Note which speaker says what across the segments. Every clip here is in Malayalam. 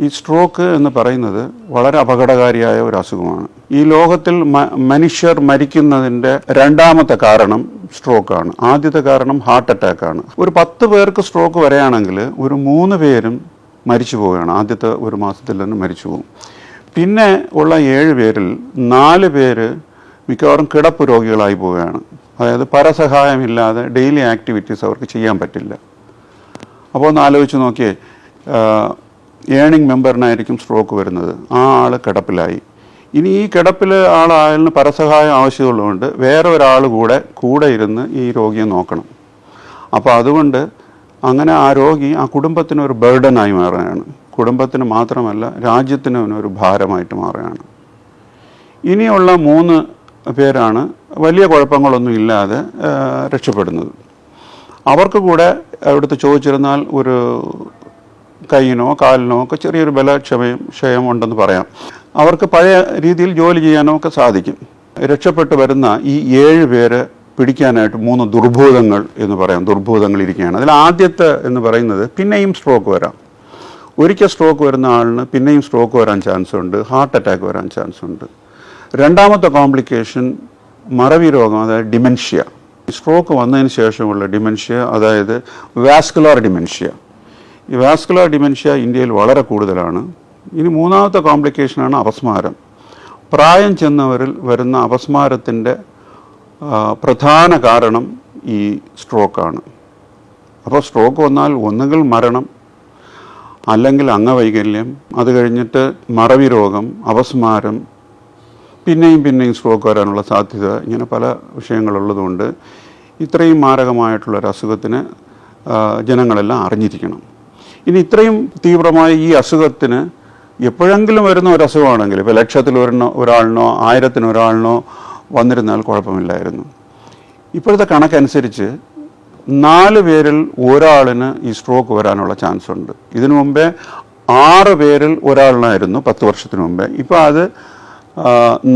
Speaker 1: ഈ സ്ട്രോക്ക് എന്ന് പറയുന്നത് വളരെ അപകടകാരിയായ ഒരു അസുഖമാണ്. ഈ ലോകത്തിൽ മനുഷ്യർ മരിക്കുന്നതിന്റെ രണ്ടാമത്തെ കാരണം സ്ട്രോക്കാണ്. ആദ്യത്തെ കാരണം ഹാർട്ട് അറ്റാക്കാണ്. ഒരു പത്ത് പേർക്ക് സ്ട്രോക്ക് വരികയാണെങ്കിൽ ഒരു മൂന്ന് പേരും മരിച്ചു പോവുകയാണ്. ആദ്യത്തെ ഒരു മാസത്തിൽ തന്നെ മരിച്ചു പോകും. പിന്നെ ഉള്ള ഏഴ് പേരിൽ നാല് പേര് മിക്കവാറും കിടപ്പ് രോഗികളായി പോവുകയാണ്. അതായത് പരസഹായമില്ലാതെ ഡെയിലി ആക്ടിവിറ്റീസ് അവർക്ക് ചെയ്യാൻ പറ്റില്ല. അപ്പോൾ ഒന്ന് ആലോചിച്ച് നോക്കിയേ ഏണിംഗ് മെമ്പറിനായിരിക്കും സ്ട്രോക്ക് വരുന്നത്. ആ ആൾ കിടപ്പിലായി. ഇനി ഈ കിടപ്പിൽ ആളായാലിന് പരസഹായം ആവശ്യമുള്ളതുകൊണ്ട് വേറെ ഒരാൾ കൂടെ കൂടെ ഇരുന്ന് ഈ രോഗിയെ നോക്കണം. അപ്പോൾ അതുകൊണ്ട് അങ്ങനെ ആ രോഗി ആ കുടുംബത്തിന് ഒരു ബേർഡനായി മാറുകയാണ്. കുടുംബത്തിന് മാത്രമല്ല രാജ്യത്തിന് ഒരു ഭാരമായിട്ട് മാറുകയാണ്. ഇനിയുള്ള മൂന്ന് പേരാണ് വലിയ കുഴപ്പങ്ങളൊന്നും ഇല്ലാതെ രക്ഷപ്പെടുന്നത്. അവർക്ക് കൂടെ അവിടുത്തെ ചോദിച്ചിരുന്നാൽ ഒരു കൈയിനോ കാലിനോ ഒക്കെ ചെറിയൊരു ബലക്ഷമയും ക്ഷയം ഉണ്ടെന്ന് പറയാം. അവർക്ക് പഴയ രീതിയിൽ ജോലി ചെയ്യാനോ ഒക്കെ സാധിക്കും. രക്ഷപ്പെട്ടു വരുന്ന ഈ ഏഴ് പേര് പിടിക്കാനായിട്ട് മൂന്ന് ദുർഭൂതങ്ങൾ എന്ന് പറയാം. ദുർഭൂതങ്ങൾ ഇരിക്കുകയാണ്. അതിൽ ആദ്യത്തെ എന്ന് പറയുന്നത് പിന്നെയും സ്ട്രോക്ക് വരാം. ഒരിക്കൽ സ്ട്രോക്ക് വരുന്ന ആളിന് പിന്നെയും സ്ട്രോക്ക് വരാൻ ചാൻസ് ഉണ്ട്. ഹാർട്ട് അറ്റാക്ക് വരാൻ ചാൻസ് ഉണ്ട്. രണ്ടാമത്തെ കോംപ്ലിക്കേഷൻ മറവി രോഗം അതായത് ഡിമെൻഷ്യ സ്ട്രോക്ക് വന്നതിന് ശേഷമുള്ള ഡിമെൻഷ്യ അതായത് വാസ്കുലാർ ഡിമെൻഷ്യ ഈ വാസ്കുലർ ഡിമെൻഷ്യ ഇന്ത്യയിൽ വളരെ കൂടുതലാണ്. ഇനി മൂന്നാമത്തെ കോംപ്ലിക്കേഷനാണ് അപസ്മാരം. പ്രായം ചെന്നവരിൽ വരുന്ന അപസ്മാരത്തിന്റെ പ്രധാന കാരണം ഈ സ്ട്രോക്കാണ് അപ്പോൾ സ്ട്രോക്ക് വന്നാൽ ഒന്നുകിൽ മരണം അല്ലെങ്കിൽ അംഗവൈകല്യം അത് കഴിഞ്ഞിട്ട് മറവി രോഗം അപസ്മാരം പിന്നെയും പിന്നെയും സ്ട്രോക്ക് വരാനുള്ള സാധ്യത ഇങ്ങനെ പല വിഷയങ്ങളുള്ളതുകൊണ്ട് ഇത്രയും മാരകമായിട്ടുള്ള ഒരു അസുഖത്തിന് ജനങ്ങളെല്ലാം അറിഞ്ഞിരിക്കണം. ഇനി ഇത്രയും തീവ്രമായ ഈ അസുഖത്തിന് എപ്പോഴെങ്കിലും വരുന്ന ഒരു അസുഖമാണെങ്കിൽ ഇപ്പോൾ ലക്ഷത്തിൽ ഒരെണ്ണോ ഒരാളിനോ ആയിരത്തിന് ഒരാളിനോ വന്നിരുന്നാൽ കുഴപ്പമില്ലായിരുന്നു. ഇപ്പോഴത്തെ കണക്കനുസരിച്ച് നാല് പേരിൽ ഒരാളിന് ഈ സ്ട്രോക്ക് വരാനുള്ള ചാൻസ് ഉണ്ട് ഇതിനു മുമ്പേ ആറ് പേരിൽ ഒരാളിനായിരുന്നു പത്ത് വർഷത്തിന് മുമ്പേ. ഇപ്പോൾ അത്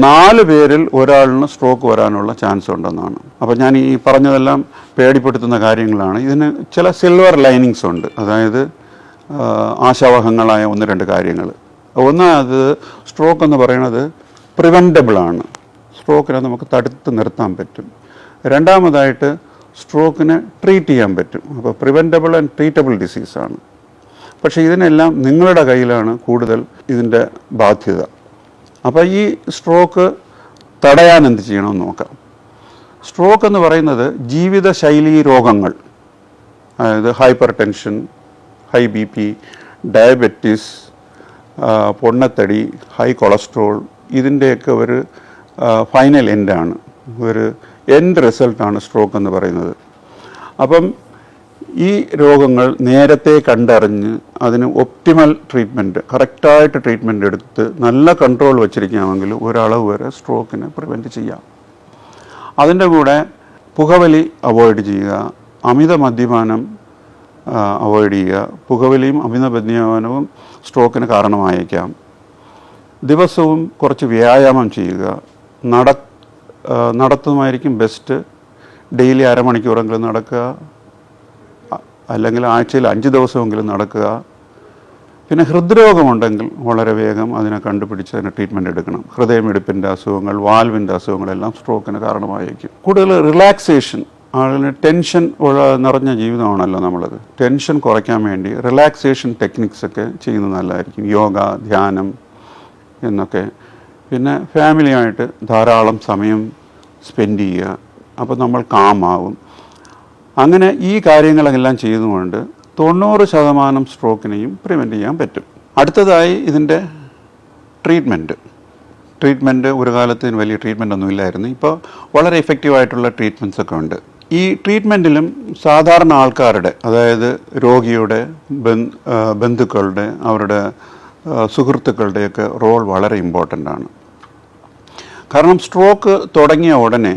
Speaker 1: നാല് പേരിൽ ഒരാളിന് സ്ട്രോക്ക് വരാനുള്ള ചാൻസ് ഉണ്ടെന്നാണ് അപ്പോൾ ഞാൻ ഈ പറഞ്ഞതെല്ലാം പേടിപ്പെടുത്തുന്ന കാര്യങ്ങളാണ്. ഇതിന് ചില സിൽവർ ലൈനിങ്സ് ഉണ്ട്. അതായത് ആശാവഹങ്ങളായ ഒന്ന് രണ്ട് കാര്യങ്ങൾ. ഒന്ന് അത് സ്ട്രോക്ക് എന്ന് പറയുന്നത് പ്രിവെന്റബിളാണ് സ്ട്രോക്കിനെ നമുക്ക് തടുത്ത് നിർത്താൻ പറ്റും. രണ്ടാമതായിട്ട് സ്ട്രോക്കിനെ ട്രീറ്റ് ചെയ്യാൻ പറ്റും. അപ്പോൾ പ്രിവെന്റബിൾ ആൻഡ് ട്രീറ്റബിൾ ഡിസീസാണ് പക്ഷേ ഇതിനെല്ലാം നിങ്ങളുടെ കയ്യിലാണ് കൂടുതൽ ഇതിന്റെ ബാധ്യത. അപ്പോൾ ഈ സ്ട്രോക്ക് തടയാൻ എന്ത് ചെയ്യണമെന്ന് നോക്കാം. സ്ട്രോക്ക് എന്ന് പറയുന്നത് ജീവിതശൈലി രോഗങ്ങൾ അതായത് hypertension high B P diabetes പൊണ്ണത്തടി ഹൈ കൊളസ്ട്രോൾ ഇതിന്റെയൊക്കെ ഒരു ഫൈനൽ എൻഡാണ്. ഒരു എൻഡ് റിസൾട്ടാണ് സ്ട്രോക്ക് എന്ന് പറയുന്നത്. അപ്പം ഈ രോഗങ്ങൾ നേരത്തെ കണ്ടറിഞ്ഞ് അതിന് ഒപ്റ്റിമൽ ട്രീറ്റ്മെന്റ് കറക്റ്റായിട്ട് ട്രീറ്റ്മെന്റ് എടുത്ത് നല്ല കൺട്രോൾ വച്ചിരിക്കാമെങ്കിൽ ഒരളവ് വരെ സ്ട്രോക്കിനെ പ്രിവെന്റ് ചെയ്യാം. അതിന്റെ കൂടെ പുകവലി അവോയ്ഡ് ചെയ്യുക അമിത മദ്യപാനം അവോയ്ഡ് ചെയ്യുക. പുകവലിയും അമിത മദ്യപാനവും സ്ട്രോക്കിന് കാരണമായേക്കാം. ദിവസവും കുറച്ച് വ്യായാമം ചെയ്യുക. നട നടത്തുമായിരിക്കും ബെസ്റ്റ് ഡെയിലി അരമണിക്കൂറെങ്കിലും നടക്കുക. അല്ലെങ്കിൽ ആഴ്ചയിൽ അഞ്ച് ദിവസമെങ്കിലും നടക്കുക. പിന്നെ ഹൃദ്രോഗമുണ്ടെങ്കിൽ വളരെ വേഗം അതിനെ കണ്ടുപിടിച്ച് അതിന് ട്രീറ്റ്മെന്റ് എടുക്കണം. ഹൃദയമിടിപ്പിന്റെ അസുഖങ്ങൾ വാൽവിന്റെ അസുഖങ്ങളെല്ലാം സ്ട്രോക്കിന് കാരണമായേക്കും. കൂടുതൽ റിലാക്സേഷൻ ആളുകൾ ടെൻഷൻ ഉള്ള നിറഞ്ഞ ജീവിതമാണല്ലോ നമ്മളത്. ടെൻഷൻ കുറയ്ക്കാൻ വേണ്ടി റിലാക്സേഷൻ ടെക്നിക്സ് ഒക്കെ ചെയ്യുന്നത് നല്ലതായിരിക്കും. യോഗ ധ്യാനം എന്നൊക്കെ. പിന്നെ ഫാമിലിയായിട്ട് ധാരാളം സമയം സ്പെൻഡ് ചെയ്യുക. അപ്പോൾ നമ്മൾ കാമാവും അങ്ങനെ ഈ കാര്യങ്ങളെല്ലാം ചെയ്തുകൊണ്ട് തൊണ്ണൂറ് ശതമാനം സ്ട്രോക്കിനെയും പ്രിവെന്റ് ചെയ്യാൻ പറ്റും. അടുത്തതായി ഇതിന്റെ ട്രീറ്റ്മെന്റ് ട്രീറ്റ്മെന്റ് ഒരു കാലത്ത് വലിയ ട്രീറ്റ്മെന്റ് ഒന്നും ഇല്ലായിരുന്നു. ഇപ്പോൾ വളരെ എഫക്റ്റീവായിട്ടുള്ള ട്രീറ്റ്മെന്റ്സ് ഒക്കെ ഉണ്ട്. ഈ ട്രീറ്റ്മെന്റിലും സാധാരണ ആൾക്കാരുടെ അതായത് രോഗിയുടെ ബന്ധുക്കളുടെ അവരുടെ സുഹൃത്തുക്കളുടെയൊക്കെ റോൾ വളരെ ഇമ്പോർട്ടന്റ് ആണ്. കാരണം സ്ട്രോക്ക് തുടങ്ങിയ ഉടനെ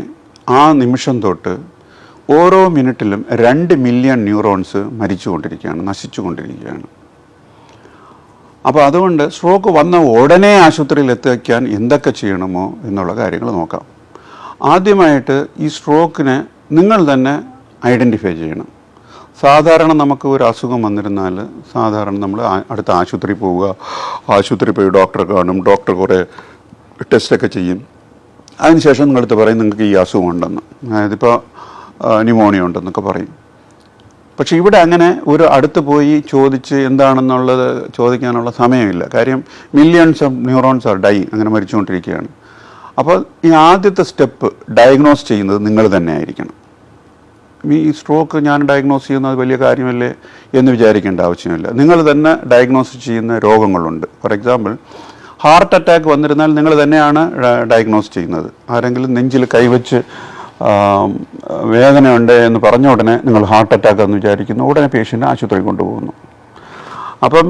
Speaker 1: ആ നിമിഷം തൊട്ട് ഓരോ മിനിറ്റിലും രണ്ട് മില്യൺ ന്യൂറോൺസ് മരിച്ചുകൊണ്ടിരിക്കുകയാണ് നശിച്ചുകൊണ്ടിരിക്കുകയാണ്. അപ്പോൾ അതുകൊണ്ട് സ്ട്രോക്ക് വന്ന ഉടനെ ആശുപത്രിയിൽ എത്തിക്കാൻ എന്തൊക്കെ ചെയ്യണമോ എന്നുള്ള കാര്യങ്ങൾ നോക്കാം. ആദ്യമായിട്ട് ഈ സ്ട്രോക്കിനെ നിങ്ങൾ തന്നെ ഐഡന്റിഫൈ ചെയ്യണം. സാധാരണ നമുക്ക് ഒരു അസുഖം വന്നിരുന്നാൽ സാധാരണ നമ്മൾ അടുത്ത ആശുപത്രി പോവുക ആശുപത്രി പോയി ഡോക്ടറെ കാണും ഡോക്ടർ കുറേ ടെസ്റ്റൊക്കെ ചെയ്യും. അതിനുശേഷം നിങ്ങളടുത്ത് പറയും നിങ്ങൾക്ക് ഈ അസുഖം ഉണ്ടെന്ന്. അതായത് ഇപ്പോൾ ന്യൂമോണിയ ഉണ്ടെന്നൊക്കെ പറയും. പക്ഷെ ഇവിടെ അങ്ങനെ ഒരു അടുത്ത് പോയി ചോദിച്ച് എന്താണെന്നുള്ളത് ചോദിക്കാനുള്ള സമയമില്ല. കാര്യം millions of neurons are die അങ്ങനെ മരിച്ചുകൊണ്ടിരിക്കുകയാണ്. അപ്പോൾ ഈ ആദ്യത്തെ സ്റ്റെപ്പ് ഡയഗ്നോസ് ചെയ്യുന്നത് നിങ്ങൾ തന്നെ ആയിരിക്കണം. ഈ സ്ട്രോക്ക് ഞാൻ ഡയഗ്നോസ് ചെയ്യുന്നത് വലിയ കാര്യമല്ലേ എന്ന് വിചാരിക്കേണ്ട ആവശ്യമില്ല. നിങ്ങൾ തന്നെ ഡയഗ്നോസ് ചെയ്യുന്ന രോഗങ്ങളുണ്ട്. ഫോർ എക്സാമ്പിൾ ഹാർട്ട് അറ്റാക്ക് വന്നിരുന്നാൽ നിങ്ങൾ തന്നെയാണ് ഡയഗ്നോസ് ചെയ്യുന്നത്. ആരെങ്കിലും നെഞ്ചിൽ കൈവച്ച് വേദനയുണ്ട് എന്ന് പറഞ്ഞ ഉടനെ നിങ്ങൾ ഹാർട്ട് അറ്റാക്ക് എന്ന് വിചാരിക്കുന്നു ഉടനെ പേഷ്യന്റ് ആശുപത്രി കൊണ്ടുപോകുന്നു. അപ്പം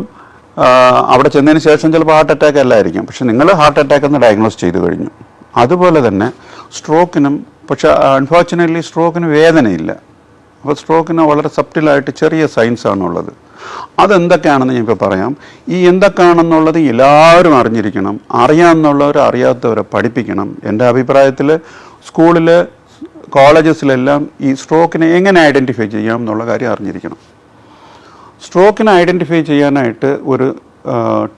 Speaker 1: അവിടെ ചെന്നതിന് ശേഷം ചിലപ്പോൾ ഹാർട്ട് അറ്റാക്ക് അല്ലായിരിക്കും. പക്ഷെ നിങ്ങൾ ഹാർട്ട് അറ്റാക്ക് എന്ന് ഡയഗ്നോസ് ചെയ്തു കഴിഞ്ഞു. അതുപോലെ തന്നെ സ്ട്രോക്കിനും പക്ഷേ അൺഫോർച്ചുനേറ്റ്ലി സ്ട്രോക്കിന് വേദനയില്ല. അപ്പോൾ സ്ട്രോക്കിന് വളരെ സബ്റ്റിലായിട്ട് ചെറിയ സയൻസ് ഉള്ളത് അതെന്തൊക്കെയാണെന്ന് ഞാൻ ഇപ്പോൾ പറയാം. ഈ എന്തൊക്കെയാണെന്നുള്ളത് എല്ലാവരും അറിഞ്ഞിരിക്കണം. അറിയാമെന്നുള്ളവർ അറിയാത്തവരെ പഠിപ്പിക്കണം. എന്റെ അഭിപ്രായത്തിൽ സ്കൂളിൽ കോളേജസിലെല്ലാം ഈ സ്ട്രോക്കിനെ എങ്ങനെ ഐഡന്റിഫൈ ചെയ്യാം എന്നുള്ള കാര്യം അറിഞ്ഞിരിക്കണം. സ്ട്രോക്കിനെ ഐഡന്റിഫൈ ചെയ്യാനായിട്ട് ഒരു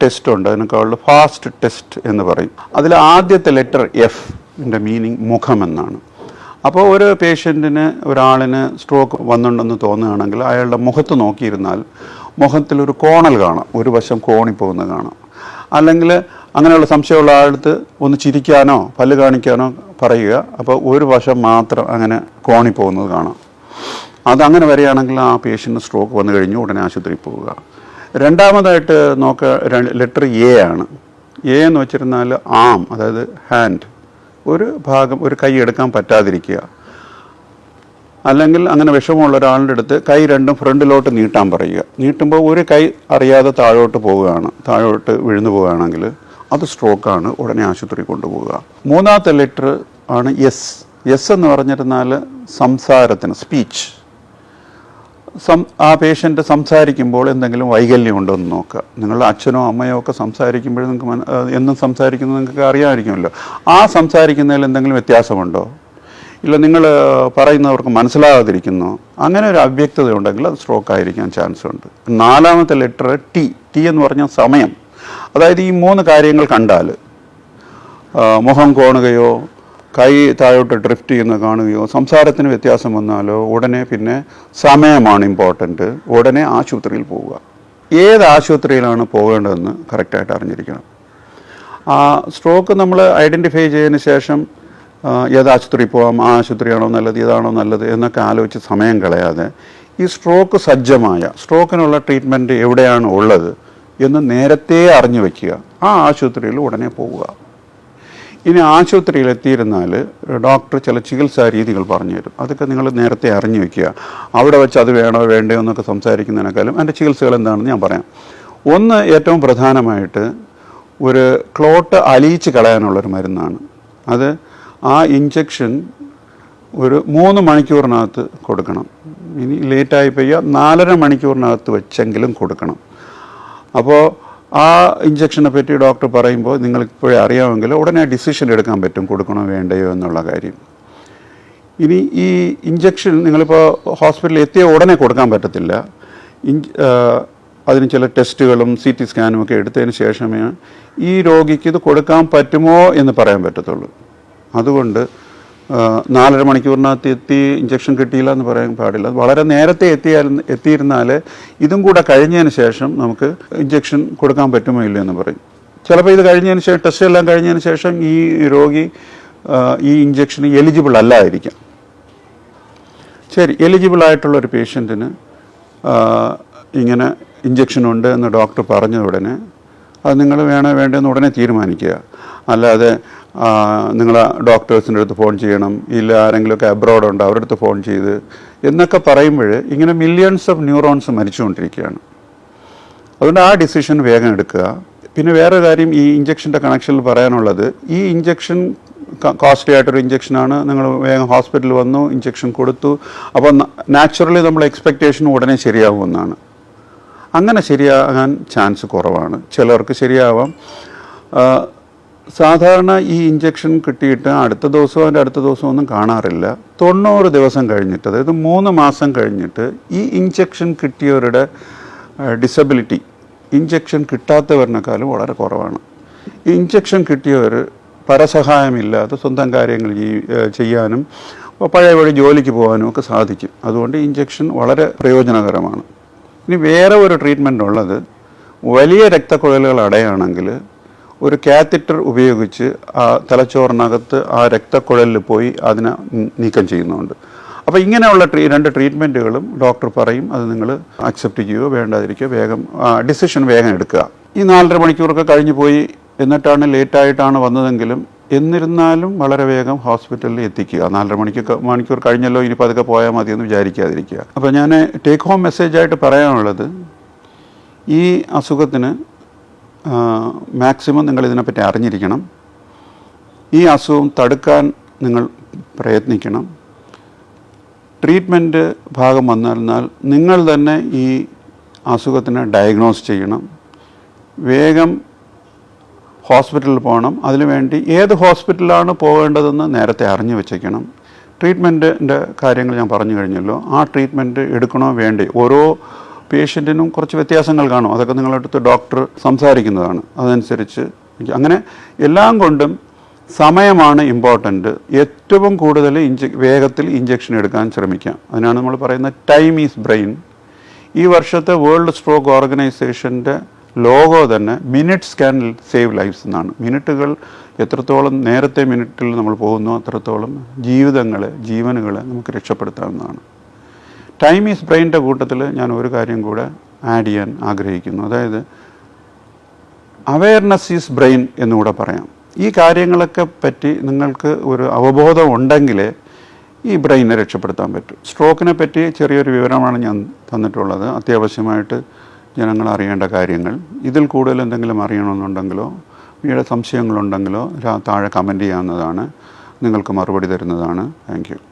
Speaker 1: ടെസ്റ്റ് ഉണ്ട്. അതിനേക്കാളുള്ള ഫാസ്റ്റ് ടെസ്റ്റ് എന്ന് പറയും. അതിൽ ആദ്യത്തെ ലെറ്റർ എഫ് എന്റെ മീനിങ് മുഖമെന്നാണ് അപ്പോൾ ഒരു പേഷ്യന്റിന് ഒരാളിന് സ്ട്രോക്ക് വന്നിട്ടുണ്ടെന്ന് തോന്നുകയാണെങ്കിൽ അയാളുടെ മുഖത്ത് നോക്കിയിരുന്നാൽ മുഖത്തിൽ ഒരു കോണൽ കാണാം. ഒരു വശം കോണിപ്പോകുന്നത് കാണാം. അല്ലെങ്കിൽ അങ്ങനെയുള്ള സംശയമുള്ള ആളടുത്ത് ഒന്ന് ചിരിക്കാനോ പല്ല് കാണിക്കാനോ പറയുക. അപ്പോൾ ഒരു വശം മാത്രം അങ്ങനെ കോണിപ്പോകുന്നത് കാണാം. അതങ്ങനെ വരികയാണെങ്കിൽ ആ പേഷ്യന്റ് സ്ട്രോക്ക് വന്നു കഴിഞ്ഞു ഉടനെ ആശുപത്രിയിൽ പോവുക. രണ്ടാമതായിട്ട് നോക്ക ലെറ്റർ എ ആണ്. എ എന്ന് വെച്ചിരുന്നാൽ ആം അതായത് ഹാൻഡ് ഒരു ഭാഗം ഒരു കൈ എടുക്കാൻ പറ്റാതിരിക്കുക. അല്ലെങ്കിൽ അങ്ങനെ വിഷമമുള്ള ഒരാളുടെ അടുത്ത് കൈ രണ്ടും ഫ്രണ്ടിലോട്ട് നീട്ടാൻ പറയുക. നീട്ടുമ്പോൾ ഒരു കൈ അറിയാതെ താഴോട്ട് പോവുകയാണ് താഴോട്ട് വീഴുന്നു പോവുകയാണെങ്കിൽ അത് സ്ട്രോക്കാണ് ഉടനെ ആശുപത്രി കൊണ്ടുപോവുക. മൂന്നാമത്തെ ലെറ്റർ ആണ് എസ് എസ് എന്ന് പറഞ്ഞിരുന്നാൽ സംസാരത്തിന് സ്പീച്ച് ആ പേഷ്യന്റ് സംസാരിക്കുമ്പോൾ എന്തെങ്കിലും വൈകല്യം ഉണ്ടോ എന്ന് നോക്കുക. നിങ്ങളുടെ അച്ഛനോ അമ്മയോ ഒക്കെ സംസാരിക്കുമ്പോൾ നിങ്ങൾക്ക് എന്നും സംസാരിക്കുന്നത് നിങ്ങൾക്ക് അറിയാമായിരിക്കുമല്ലോ ആ സംസാരിക്കുന്നതിൽ എന്തെങ്കിലും വ്യത്യാസമുണ്ടോ? ഇല്ല നിങ്ങൾ പറയുന്നവർക്ക് മനസ്സിലാകാതിരിക്കുന്നു. അങ്ങനെ ഒരു അവ്യക്തത ഉണ്ടെങ്കിൽ അത് സ്ട്രോക്ക് ആയിരിക്കാൻ ചാൻസ് ഉണ്ട്. നാലാമത്തെ ലെറ്റർ ടി ടി എന്ന് പറഞ്ഞാൽ സമയം. അതായത് ഈ മൂന്ന് കാര്യങ്ങൾ കണ്ടാൽ മുഖം കോണുകയോ കൈ താഴോട്ട് ഡ്രിഫ്റ്റ് ചെയ്യുന്നത് കാണുകയോ സംസാരത്തിന് വ്യത്യാസം വന്നാലോ ഉടനെ പിന്നെ സമയമാണ് ഇമ്പോർട്ടന്റ് ഉടനെ ആശുപത്രിയിൽ പോവുക. ഏത് ആശുപത്രിയിലാണ് പോകേണ്ടതെന്ന് കറക്റ്റായിട്ട് അറിഞ്ഞിരിക്കണം. ആ സ്ട്രോക്ക് നമ്മൾ ഐഡന്റിഫൈ ചെയ്തതിന് ശേഷം ഏത് ആശുപത്രിയിൽ പോകാം ആ ആശുപത്രിയാണോ നല്ലത് ഇതാണോ നല്ലത് എന്നൊക്കെ ആലോചിച്ച് സമയം കളയാതെ ഈ സ്ട്രോക്ക് സജ്ജമായ സ്ട്രോക്കിനുള്ള ട്രീറ്റ്മെന്റ് എവിടെയാണ് ഉള്ളത് എന്ന് നേരത്തെ അറിഞ്ഞു വയ്ക്കുക ആ ആശുപത്രിയിൽ ഉടനെ പോവുക. ഇനി ആശുപത്രിയിൽ എത്തിയിരുന്നാൽ ഡോക്ടർ ചില ചികിത്സാ രീതികൾ പറഞ്ഞു തരും. അതൊക്കെ നിങ്ങൾ നേരത്തെ അറിഞ്ഞു വെക്കുക അവിടെ വെച്ച് അത് വേണോ വേണ്ടയോ എന്നൊക്കെ സംസാരിക്കുന്നതിനേക്കാളും എന്റെ ചികിത്സകൾ എന്താണെന്ന് ഞാൻ പറയാം. ഒന്ന് ഏറ്റവും പ്രധാനമായിട്ട് ഒരു ക്ലോട്ട് അലിയിച്ച് കളയാനുള്ളൊരു മരുന്നാണ്. അത് ആ ഇഞ്ചക്ഷൻ ഒരു മൂന്ന് മണിക്കൂറിനകത്ത് കൊടുക്കണം. ഇനി ലേറ്റായി പെയ്യുക നാലര മണിക്കൂറിനകത്ത് വെച്ചെങ്കിലും കൊടുക്കണം. അപ്പോൾ ആ ഇഞ്ചക്ഷനെ പറ്റി ഡോക്ടർ പറയുമ്പോൾ നിങ്ങൾക്ക് ഇപ്പോഴേ അറിയാമെങ്കിൽ ഉടനെ ഡിസിഷൻ എടുക്കാൻ പറ്റും കൊടുക്കണോ വേണ്ടയോ എന്നുള്ള കാര്യം. ഇനി ഈ ഇഞ്ചക്ഷൻ നിങ്ങളിപ്പോൾ ഹോസ്പിറ്റലിൽ എത്തിയ ഉടനെ കൊടുക്കാൻ പറ്റത്തില്ല. അതിന് ചില ടെസ്റ്റുകളും സി ടി സ്കാനും ഒക്കെ എടുത്തതിന് ശേഷമേ ഈ രോഗിക്ക് ഇത് കൊടുക്കാൻ പറ്റുമോ എന്ന് പറയാൻ പറ്റത്തുള്ളൂ. അതുകൊണ്ട് നാലര മണിക്കൂറിനകത്ത് എത്തി ഇഞ്ചക്ഷൻ കിട്ടിയില്ല എന്ന് പറയാൻ പാടില്ല. വളരെ നേരത്തെ എത്തിയാൽ എത്തിയിരുന്നാൽ ഇതും കൂടെ കഴിഞ്ഞതിന് ശേഷം നമുക്ക് ഇഞ്ചക്ഷൻ കൊടുക്കാൻ പറ്റുമോ ഇല്ലയോ എന്ന് പറയും. ചിലപ്പോൾ ഇത് കഴിഞ്ഞതിന് ശേഷം ടെസ്റ്റ് എല്ലാം കഴിഞ്ഞതിന് ശേഷം ഈ രോഗി ഈ ഇഞ്ചക്ഷന് എലിജിബിൾ അല്ലായിരിക്കാം. ശരി എലിജിബിൾ ആയിട്ടുള്ള ഒരു പേഷ്യന്റിന് ഇങ്ങനെ ഇഞ്ചക്ഷൻ ഉണ്ട് എന്ന് ഡോക്ടർ പറഞ്ഞ ഉടനെ അത് നിങ്ങൾ വേണോ വേണ്ടെന്ന് ഉടനെ തീരുമാനിക്കുക. അല്ലാതെ നിങ്ങൾ ഡോക്ടേഴ്സിന്റെ അടുത്ത് ഫോൺ ചെയ്യണം ഇല്ല ആരെങ്കിലുമൊക്കെ അബ്രോഡ് ഉണ്ട് അവരുടെ അടുത്ത് ഫോൺ ചെയ്ത് എന്നൊക്കെ പറയുമ്പോൾ ഇങ്ങനെ മില്യൺസ് ഓഫ് ന്യൂറോൺസ് മരിച്ചുകൊണ്ടിരിക്കുകയാണ്. അതുകൊണ്ട് ആ ഡിസിഷൻ വേഗം എടുക്കുക. പിന്നെ വേറെ കാര്യം ഈ ഇഞ്ചക്ഷന്റെ കണക്ഷനിൽ പറയാനുള്ളത് ഈ ഇഞ്ചക്ഷൻ കോസ്റ്റ്ലി ആയിട്ടൊരു ഇഞ്ചക്ഷനാണ് നിങ്ങൾ വേഗം ഹോസ്പിറ്റലിൽ വന്നു ഇഞ്ചക്ഷൻ കൊടുത്തു. അപ്പോൾ നാച്ചുറലി നമ്മൾ എക്സ്പെക്റ്റേഷൻ ഉടനെ ശരിയാവുമെന്നാണ് അങ്ങനെ ശരിയാകാൻ ചാൻസ് കുറവാണ്. ചിലർക്ക് ശരിയാവാം. സാധാരണ ഈ ഇഞ്ചക്ഷൻ കിട്ടിയിട്ട് അടുത്ത ദിവസവും അതിന്റെ അടുത്ത ദിവസവും ഒന്നും കാണാറില്ല. തൊണ്ണൂറ് ദിവസം കഴിഞ്ഞിട്ട് അതായത് മൂന്ന് മാസം കഴിഞ്ഞിട്ട് ഈ ഇഞ്ചക്ഷൻ കിട്ടിയവരുടെ ഡിസബിലിറ്റി ഇഞ്ചക്ഷൻ കിട്ടാത്തവരിനേക്കാളും വളരെ കുറവാണ്. ഇഞ്ചക്ഷൻ കിട്ടിയവർ പരസഹായമില്ലാതെ സ്വന്തം കാര്യങ്ങൾ ചെയ്യാനും പഴയ വഴി ജോലിക്ക് പോകാനും ഒക്കെ സാധിക്കും. അതുകൊണ്ട് ഇഞ്ചക്ഷൻ വളരെ പ്രയോജനകരമാണ്. ഇനി വേറെ ഒരു ട്രീറ്റ്മെന്റ് ഉള്ളത് വലിയ രക്തക്കുഴലുകൾ അടയാണെങ്കിൽ ഒരു കാത്തിറ്റർ ഉപയോഗിച്ച് ആ തലച്ചോറിനകത്ത് ആ രക്തക്കുഴലിൽ പോയി അതിനെ നീക്കം ചെയ്യുന്നുണ്ട്. അപ്പോൾ ഇങ്ങനെയുള്ള ട്രീ രണ്ട് ട്രീറ്റ്മെന്റുകളും ഡോക്ടർ പറയും അത് നിങ്ങൾ അക്സെപ്റ്റ് ചെയ്യുകയോ വേണ്ടാതിരിക്കുകയോ വേഗം ഡിസിഷൻ വേഗം എടുക്കുക. ഈ നാലര മണിക്കൂറൊക്കെ കഴിഞ്ഞു പോയി എന്നിട്ടാണ് ലേറ്റായിട്ടാണ് വന്നതെങ്കിലും എന്നിരുന്നാലും വളരെ വേഗം ഹോസ്പിറ്റലിൽ എത്തിക്കുക. നാലര മണിക്ക് മണിക്കൂർ കഴിഞ്ഞല്ലോ ഇനി പതുക്കെ പോയാൽ മതി എന്ന് വിചാരിക്കാതിരിക്കുക അപ്പോൾ ഞാൻ ടേക്ക് ഹോം മെസ്സേജായിട്ട് പറയാനുള്ളത് ഈ അസുഖത്തിന് മാക്സിമം നിങ്ങൾ ഇതിനെപ്പറ്റി അറിഞ്ഞിരിക്കണം. ഈ അസുഖം തടുക്കാൻ നിങ്ങൾ പ്രയത്നിക്കണം. ട്രീറ്റ്മെന്റ് ഭാഗം വന്നിരുന്നാൽ നിങ്ങൾ തന്നെ ഈ അസുഖത്തിനെ ഡയഗ്നോസ് ചെയ്യണം. വേഗം ഹോസ്പിറ്റലിൽ പോകണം. അതിനുവേണ്ടി ഏത് ഹോസ്പിറ്റലാണ് പോകേണ്ടതെന്ന് നേരത്തെ അറിഞ്ഞു വെച്ചേക്കണം. ട്രീറ്റ്മെന്റിന്റെ കാര്യങ്ങൾ ഞാൻ പറഞ്ഞു കഴിഞ്ഞല്ലോ. ആ ട്രീറ്റ്മെന്റ് എടുക്കണോ വേണ്ടേ ഓരോ പേഷ്യന്റിനും കുറച്ച് വ്യത്യാസങ്ങൾ കാണും. അതൊക്കെ നിങ്ങളടുത്ത് ഡോക്ടർ സംസാരിക്കുന്നതാണ്. അതനുസരിച്ച് അങ്ങനെ എല്ലാം കൊണ്ടും സമയമാണ് ഇമ്പോർട്ടന്റ് ഏറ്റവും കൂടുതൽ ഇഞ്ച വേഗത്തിൽ ഇഞ്ചക്ഷൻ എടുക്കാൻ ശ്രമിക്കാം. അതിനാണ് നമ്മൾ പറയുന്നത് ടൈം ഈസ് ബ്രെയിൻ. ഈ വർഷത്തെ വേൾഡ് സ്ട്രോക്ക് ഓർഗനൈസേഷന്റെ ലോഗോ തന്നെ മിനിറ്റ്സ് ക്യാൻ സേവ് ലൈഫ്സ് എന്നാണ്. മിനിറ്റുകൾ എത്രത്തോളം നേരത്തെ മിനിറ്റിൽ നമ്മൾ പോകുന്നു അത്രത്തോളം ജീവിതങ്ങളെ ജീവനുകളെ നമുക്ക് രക്ഷപ്പെടുത്താവുന്നതാണ്. ടൈം ഈസ് ബ്രെയിന്റെ കൂട്ടത്തിൽ ഞാൻ ഒരു കാര്യം കൂടെ ആഡ് ചെയ്യാൻ ആഗ്രഹിക്കുന്നു. അതായത് അവയർനെസ് ഈസ് ബ്രെയിൻ എന്നുകൂടെ പറയാം. ഈ കാര്യങ്ങളൊക്കെ പറ്റി നിങ്ങൾക്ക് ഒരു അവബോധം ഉണ്ടെങ്കിലേ ഈ ബ്രെയിനെ രക്ഷപ്പെടുത്താൻ പറ്റും. സ്ട്രോക്കിനെ പറ്റി ചെറിയൊരു വിവരമാണ് ഞാൻ തന്നിട്ടുള്ളത്. അത്യാവശ്യമായിട്ട് ജനങ്ങൾ അറിയേണ്ട കാര്യങ്ങൾ. ഇതിൽ കൂടുതൽ എന്തെങ്കിലും അറിയണമെന്നുണ്ടെങ്കിലോ വീട് സംശയങ്ങളുണ്ടെങ്കിലോ താഴെ കമന്റ് ചെയ്യാവുന്നതാണ്. നിങ്ങൾക്ക് മറുപടി തരുന്നതാണ്. താങ്ക്